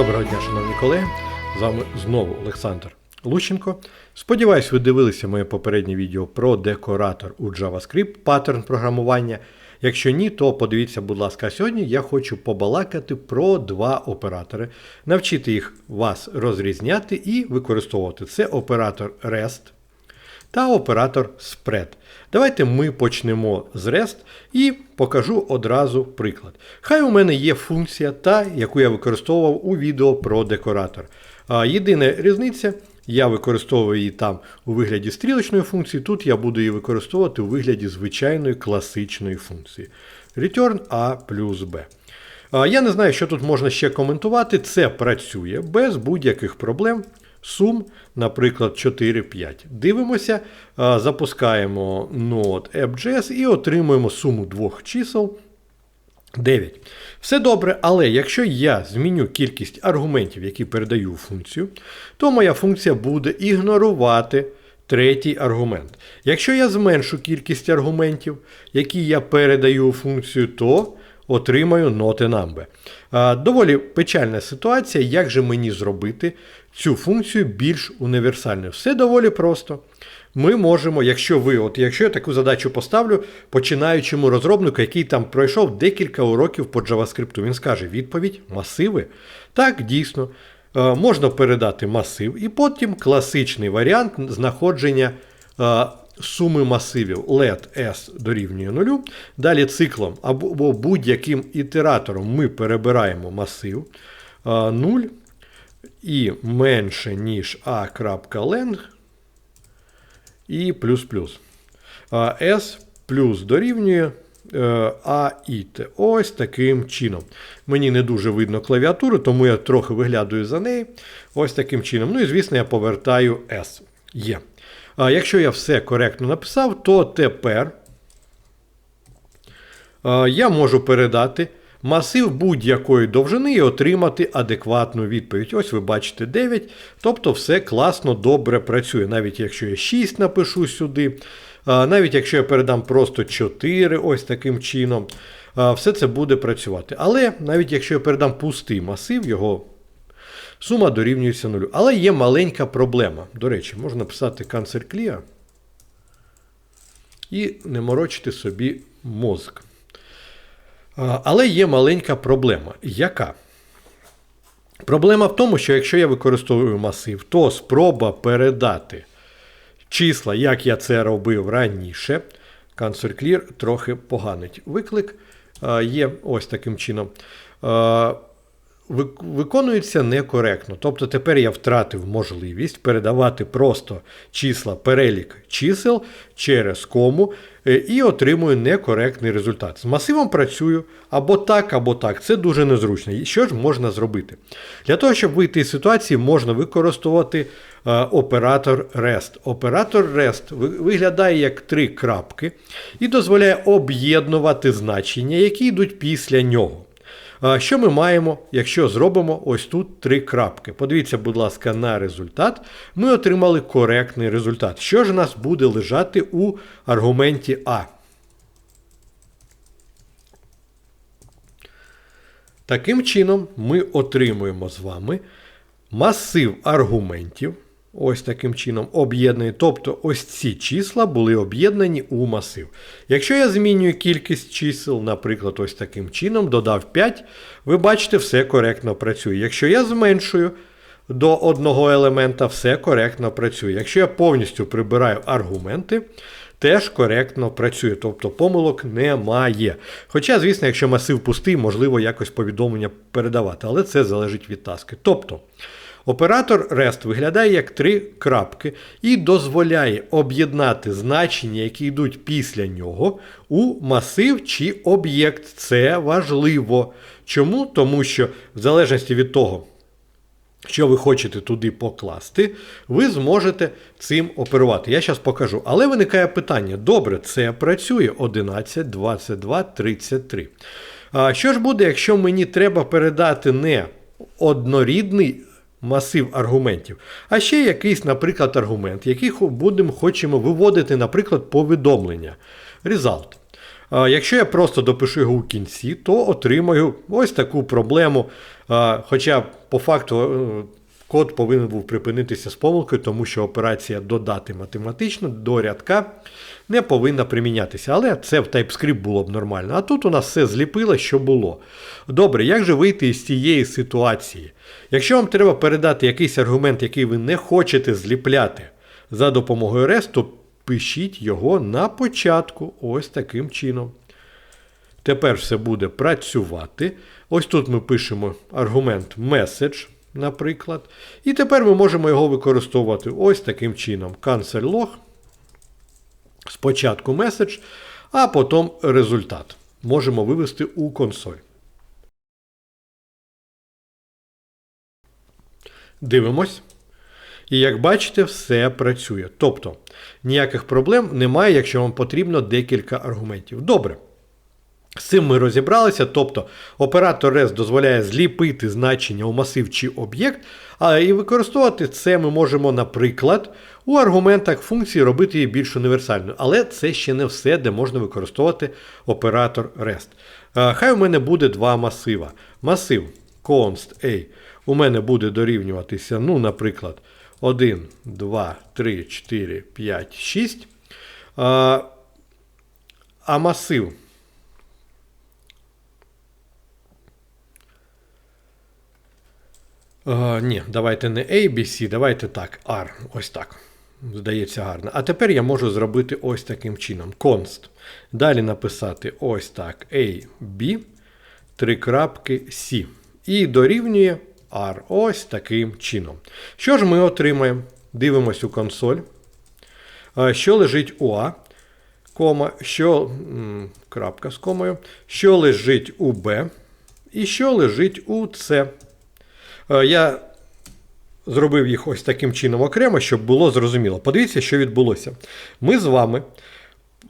Доброго дня, шановні колеги. З вами знову Олександр Лущенко. Сподіваюсь, ви дивилися моє попереднє відео про декоратор у JavaScript, паттерн програмування. Якщо ні, то подивіться, будь ласка, сьогодні я хочу побалакати про два оператори, навчити їх вас розрізняти і використовувати. Це оператор REST та оператор spread. Давайте ми почнемо з REST і покажу одразу приклад. Хай у мене є функція, та, яку я використовував у відео про декоратор. Єдина різниця, я використовую її там у вигляді стрілочної функції, тут я буду її використовувати у вигляді звичайної класичної функції. Return A плюс B. Я не знаю, що тут можна ще коментувати. Це працює без будь-яких проблем. Сум, наприклад, 4-5. Дивимося, запускаємо node app.js і отримуємо суму двох чисел 9. Все добре, але якщо я зміню кількість аргументів, які передаю функцію, то моя функція буде ігнорувати третій аргумент. Якщо я зменшу кількість аргументів, які я передаю у функцію, то отримаю ноти. А, Доволі печальна ситуація, як же мені зробити цю функцію більш універсальною. Все доволі просто. Ми можемо, якщо ви, от якщо я таку задачу поставлю починаючому розробнику, який там пройшов декілька уроків по JavaScript, він скаже відповідь масиви. Так, дійсно, можна передати масив, і потім класичний варіант знаходження суми масивів let s дорівнює нулю. Далі циклом або будь-яким ітератором ми перебираємо масив е, 0 і менше, ніж a.length і плюс плюс. S плюс дорівнює е, А і Т. Ось таким чином. Мені не дуже видно клавіатуру, тому я трохи виглядаю за неї. Ось таким чином. Ну і, звісно, я повертаю S. Є. Якщо я все коректно написав, то тепер я можу передати масив будь-якої довжини і отримати адекватну відповідь. Ось ви бачите 9. Тобто все класно, добре працює. Навіть якщо я 6 напишу сюди, навіть якщо я передам просто 4, ось таким чином, все це буде працювати. Але навіть якщо я передам пустий масив, його сума дорівнюється нулю. Але є маленька проблема. До речі, можна написати cancer clear і не морочити собі мозк. Але є маленька проблема. Яка? Проблема в тому, що якщо я використовую масив, то спроба передати числа, як я це робив раніше, Cancer Clear трохи поганить виклик. Є ось таким чином. Виконується некоректно. Тобто тепер я втратив можливість передавати просто числа, перелік чисел через кому е, і отримую некоректний результат. З масивом працюю або так, або так. Це дуже незручно. І що ж можна зробити? Для того, щоб вийти з ситуації, можна використовувати е, оператор REST. Оператор REST виглядає як три крапки і дозволяє об'єднувати значення, які йдуть після нього. Що ми маємо, якщо зробимо ось тут три крапки? Подивіться, будь ласка, на результат. Ми отримали коректний результат. Що ж у нас буде лежати у аргументі А? Таким чином, ми отримуємо з вами масив аргументів. Ось таким чином об'єднані. Тобто ось ці числа були об'єднані у масив. Якщо я змінюю кількість чисел, наприклад, ось таким чином, додав 5, ви бачите, все коректно працює. Якщо я зменшую до одного елемента, все коректно працює. Якщо я повністю прибираю аргументи, теж коректно працює, тобто помилок немає. Хоча, звісно, якщо масив пустий, можливо якось повідомлення передавати, але це залежить від таски. Тобто. Оператор REST виглядає як три крапки і дозволяє об'єднати значення, які йдуть після нього, у масив чи об'єкт. Це важливо. Чому? Тому що, в залежності від того, що ви хочете туди покласти, ви зможете цим оперувати. Я зараз покажу. Але виникає питання: добре, це працює 11, 22, 33. А що ж буде, якщо мені треба передати не однорідний масив аргументів. А ще якийсь, наприклад, аргумент, який будемо хочемо виводити, наприклад, повідомлення. Result. Якщо я просто допишу його у кінці, то отримаю ось таку проблему. Хоча по факту е, код повинен був припинитися з помилкою, тому що операція додати математично до рядка не повинна примінятися. Але це в TypeScript було б нормально. А тут у нас все зліпило, що було. Добре, як же вийти із цієї ситуації? Якщо вам треба передати якийсь аргумент, який ви не хочете зліпляти за допомогою REST, то пишіть його на початку, ось таким чином. Тепер все буде працювати. Ось тут ми пишемо аргумент message, наприклад. І тепер ми можемо його використовувати ось таким чином. Cancel log. Спочатку меседж, а потім результат. Можемо вивести у консоль. Дивимось. І як бачите, все працює. Тобто ніяких проблем немає, якщо вам потрібно декілька аргументів. Добре. З цим ми розібралися, тобто оператор REST дозволяє зліпити значення у масив чи об'єкт, а і використовувати це ми можемо, наприклад, у аргументах функції робити її більш універсальною. Але це ще не все, де можна використовувати оператор REST. Хай у мене буде два масива. Масив const A у мене буде дорівнюватися, ну, наприклад, 1, 2, 3, 4, 5, 6. А, а масив. А, ні, давайте не A, B, C, давайте так, R. Ось так. Здається, гарно. А тепер я можу зробити ось таким чином. Const. Далі написати ось так. A, B, 3 крапки C. І дорівнює R. Ось таким чином. Що ж ми отримаємо? Дивимось у консоль. Що лежить у А, кома, що крапка з комою, що лежить у Б, і що лежить у С. Я зробив їх ось таким чином окремо, щоб було зрозуміло. Подивіться, що відбулося. Ми з вами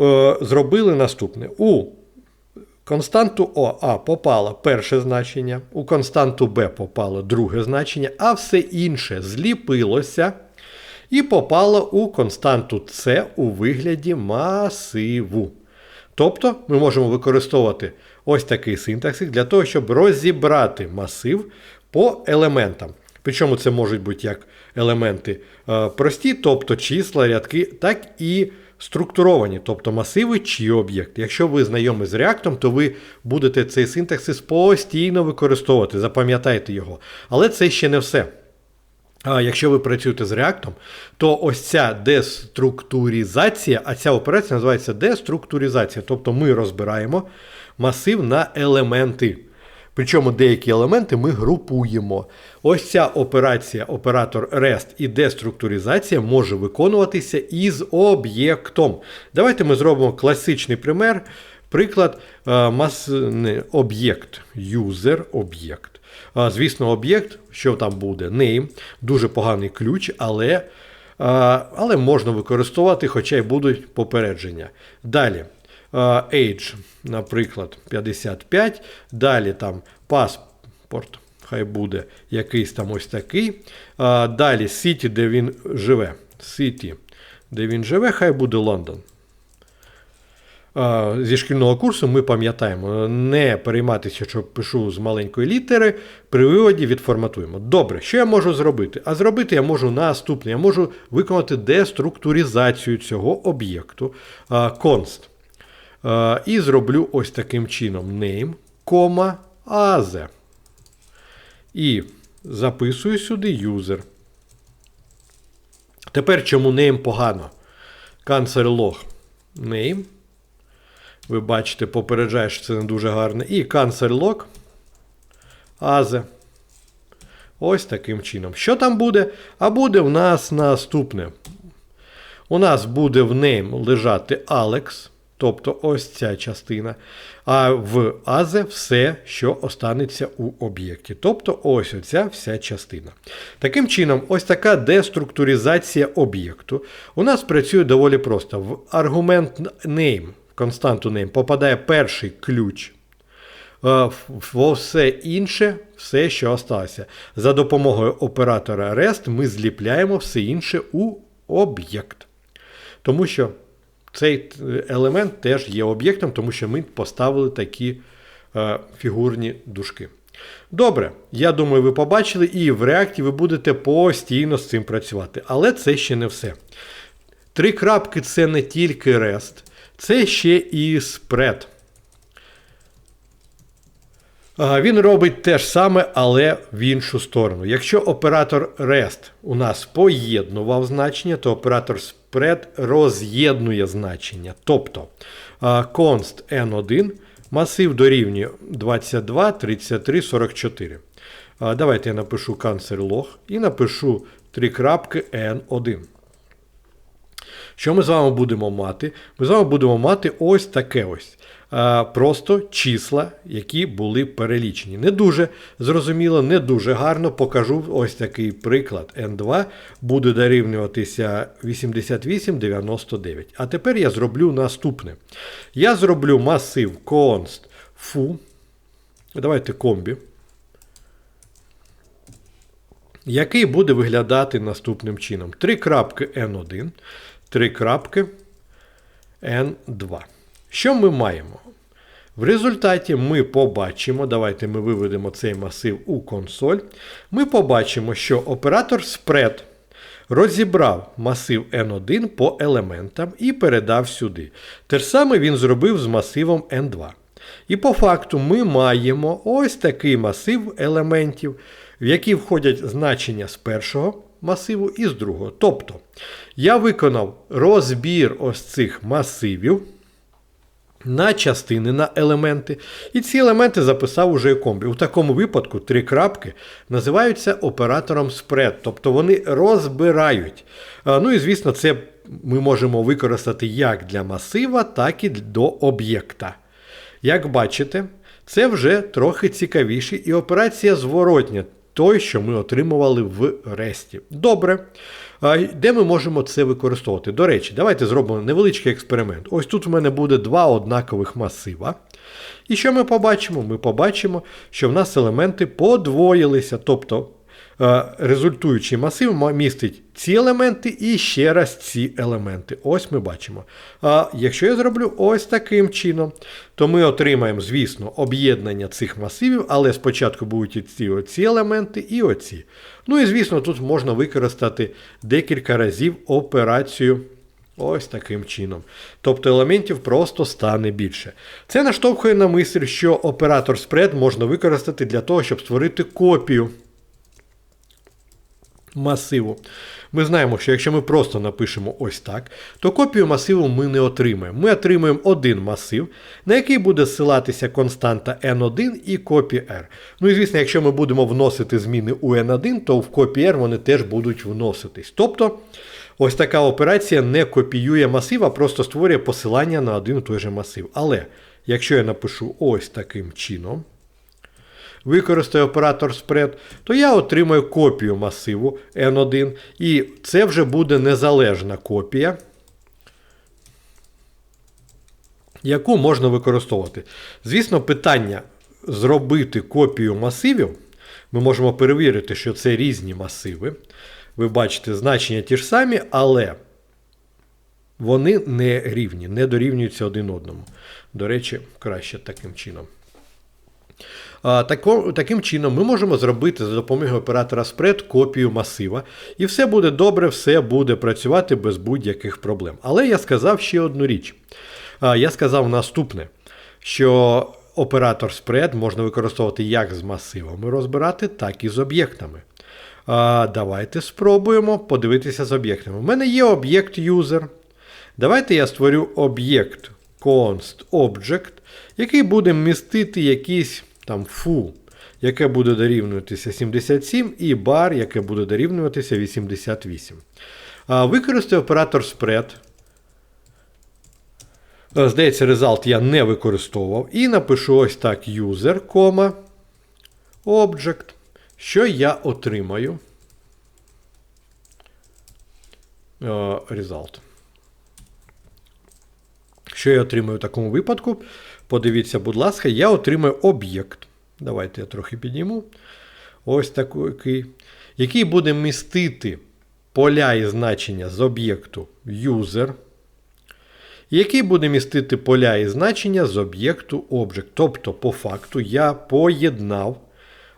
е, зробили наступне. У константу О А попало перше значення, у константу Б попало друге значення, а все інше зліпилося і попало у константу С у вигляді масиву. Тобто ми можемо використовувати ось такий синтаксис для того, щоб розібрати масив по елементам. Причому це можуть бути як елементи е, прості, тобто числа, рядки, так і структуровані, тобто масиви чи об'єкти. Якщо ви знайомі з реактом, то ви будете цей синтаксис постійно використовувати, запам'ятайте його. Але це ще не все. Якщо ви працюєте з реактом, то ось ця деструктуризація, а ця операція називається деструктуризація. Тобто ми розбираємо масив на елементи. Причому деякі елементи ми групуємо. Ось ця операція, оператор REST і деструктуризація може виконуватися із об'єктом. Давайте ми зробимо класичний пример. Приклад е, об'єкт, user об'єкт. Звісно, об'єкт, що там буде, name, дуже поганий ключ, але але можна використовувати, хоча й будуть попередження. Далі age, наприклад, 55. Далі там паспорт, хай буде якийсь там ось такий. Далі City, де він живе. City, де він живе, хай буде Лондон. Зі шкільного курсу ми пам'ятаємо, не перейматися, що пишу з маленької літери, при виводі відформатуємо. Добре, що я можу зробити? А зробити я можу наступне. Я можу виконати деструктуризацію цього об'єкту. Const. І зроблю ось таким чином name, as. І записую сюди user. Тепер чому name погано? Cancel log name. Ви бачите, попереджає, що це не дуже гарно. І cancel log as. Ось таким чином. Що там буде? А буде в нас наступне. У нас буде в name лежати Alex. Тобто ось ця частина. А в азе все, що останеться у об'єкті. Тобто ось оця вся частина. Таким чином, ось така деструктуризація об'єкту у нас працює доволі просто. В аргумент name, константу name, попадає перший ключ. Во все інше, все, що осталося. За допомогою оператора REST ми зліпляємо все інше у об'єкт. Тому що цей елемент теж є об'єктом, тому що ми поставили такі е, фігурні дужки. Добре, я думаю, ви побачили, і в реакті ви будете постійно з цим працювати. Але це ще не все. Три крапки це не тільки REST, це ще і spread. Він робить те ж саме, але в іншу сторону. Якщо оператор REST у нас поєднував значення, то оператор spread роз'єднує значення. Тобто const n1 масив дорівнює 22, 33, 44. Давайте я напишу cancer і напишу 3 крапки n1. Що ми з вами будемо мати? Ми з вами будемо мати ось таке ось. Просто числа, які були перелічені. Не дуже зрозуміло, не дуже гарно покажу ось такий приклад. N2 буде дорівнюватися 88,99. А тепер я зроблю наступне. Я зроблю масив const foo. Давайте комбі. Який буде виглядати наступним чином: 3 крапки N1, 3 крапки N2. Що ми маємо? В результаті ми побачимо, давайте ми виведемо цей масив у консоль. Ми побачимо, що оператор spread розібрав масив N1 по елементам і передав сюди. Те ж саме він зробив з масивом N2. І по факту ми маємо ось такий масив елементів, в які входять значення з першого масиву і з другого. Тобто, я виконав розбір ось цих масивів на частини, на елементи. І ці елементи записав уже комбі. У такому випадку три крапки називаються оператором spread, тобто вони розбирають. Ну і звісно, це ми можемо використати як для масива, так і до об'єкта. Як бачите, це вже трохи цікавіше, і операція зворотня, той, що ми отримували в ресті. Добре. Де ми можемо це використовувати? До речі, давайте зробимо невеличкий експеримент. Ось тут в мене буде два однакових масива. І що ми побачимо? Ми побачимо, що в нас елементи подвоїлися. Тобто результуючий масив містить ці елементи і ще раз ці елементи. Ось ми бачимо. А якщо я зроблю ось таким чином, то ми отримаємо, звісно, об'єднання цих масивів, але спочатку будуть ці оці елементи і оці. Ну і звісно, тут можна використати декілька разів операцію. Ось таким чином. Тобто елементів просто стане більше. Це наштовхує на мисль, що оператор spread можна використати для того, щоб створити копію масиву. Ми знаємо, що якщо ми просто напишемо ось так, то копію масиву ми не отримаємо. Ми отримаємо один масив, на який буде ссилатися константа n1 і копія r. Ну і звісно, якщо ми будемо вносити зміни у n1, то в копії r вони теж будуть вноситись. Тобто ось така операція не копіює масив, а просто створює посилання на один і той же масив. Але якщо я напишу ось таким чином використаю оператор spread, то я отримаю копію масиву N1. І це вже буде незалежна копія, яку можна використовувати. Звісно, питання зробити копію масивів. Ми можемо перевірити, що це різні масиви. Ви бачите, значення ті ж самі, але вони не рівні, не дорівнюються один одному. До речі, краще таким чином. Тако, таким чином ми можемо зробити за допомогою оператора spread копію масива, і все буде добре, все буде працювати без будь-яких проблем. Але я сказав ще одну річ. Я сказав наступне, що оператор spread можна використовувати як з масивами розбирати, так і з об'єктами. Давайте спробуємо подивитися з об'єктами. У мене є об'єкт user. Давайте я створю об'єкт const object, який буде містити якісь там фу, яке буде дорівнюватися 77, і бар, яке буде дорівнюватися 88. Використаю оператор spread. Здається, result я не використовував. І напишу ось так: user, object. Що я отримаю? Result. Що я отримаю в такому випадку? Подивіться, будь ласка, я отримаю об'єкт. Давайте я трохи підніму. Ось такий, який буде містити поля і значення з об'єкту user. який буде містити поля і значення з об'єкту Object. Тобто, по факту, я поєднав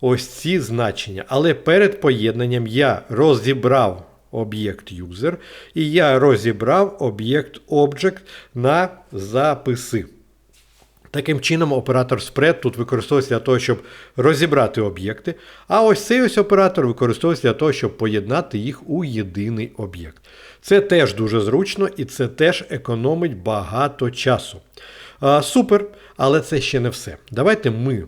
ось ці значення. Але перед поєднанням я розібрав об'єкт user і я розібрав об'єкт Object на записи. Таким чином, оператор spread тут використовується для того, щоб розібрати об'єкти. А ось цей ось оператор використовується для того, щоб поєднати їх у єдиний об'єкт. Це теж дуже зручно і це теж економить багато часу. А, Супер, але це ще не все. Давайте ми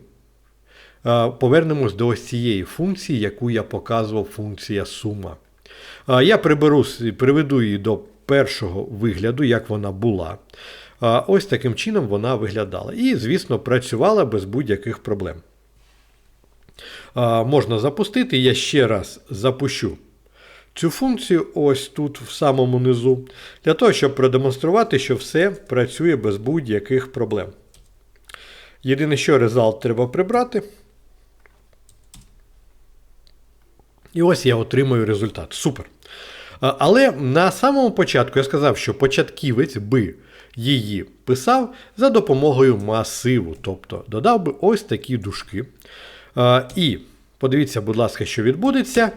а, повернемось до ось цієї функції, яку я показував, функція сума. Я приберу, приведу її до першого вигляду, як вона була. Ось таким чином вона виглядала. І, звісно, працювала без будь-яких проблем. Можна запустити, я ще раз запущу цю функцію ось тут, в самому низу, для того, щоб продемонструвати, що все працює без будь-яких проблем. Єдине, що результат треба прибрати. І ось я отримую результат. Супер. Але на самому початку я сказав, що початківець би її писав за допомогою масиву, тобто додав би ось такі дужки. І подивіться, будь ласка, що відбудеться.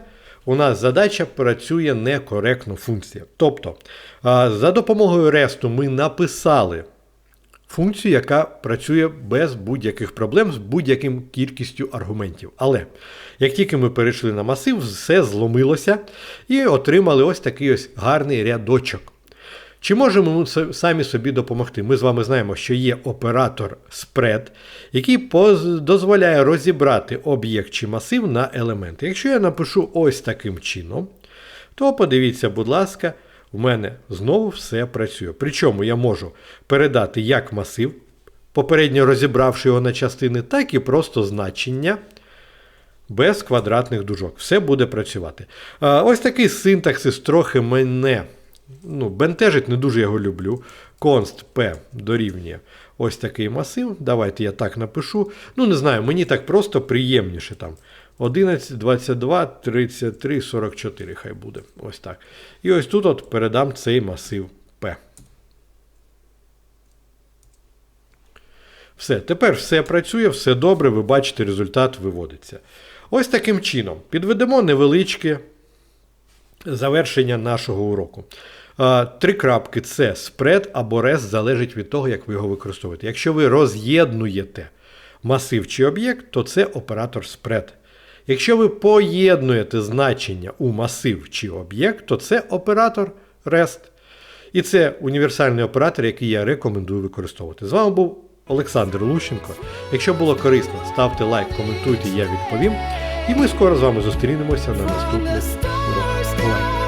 У нас задача працює некоректно функція. Тобто, за допомогою ресту ми написали функцію, яка працює без будь-яких проблем, з будь-яким кількістю аргументів. Але як тільки ми перейшли на масив, все зломилося і отримали ось такий ось гарний рядочок. Чи можемо ми самі собі допомогти? Ми з вами знаємо, що є оператор spread, який дозволяє розібрати об'єкт чи масив на елементи. Якщо я напишу ось таким чином, то подивіться, будь ласка, у мене знову все працює. Причому я можу передати як масив, попередньо розібравши його на частини, так і просто значення. Без квадратних дужок. Все буде працювати. Ось такий синтаксис трохи мене ну, бентежить, не дуже його люблю. Const P дорівнює ось такий масив. Давайте я так напишу. Ну, не знаю, мені так просто приємніше там. 11, 22, 33, 44, хай буде. Ось так. І ось тут от передам цей масив P. Все, тепер все працює, все добре, ви бачите, результат виводиться. Ось таким чином підведемо невеличке завершення нашого уроку. Три крапки це спред або рес залежить від того, як ви його використовуєте. Якщо ви роз'єднуєте масив чи об'єкт, то це оператор спред. Якщо ви поєднуєте значення у масив чи об'єкт, то це оператор REST. І це універсальний оператор, який я рекомендую використовувати. З вами був Олександр Лущенко. Якщо було корисно, ставте лайк, коментуйте, я відповім. І ми скоро з вами зустрінемося на наступних уроках.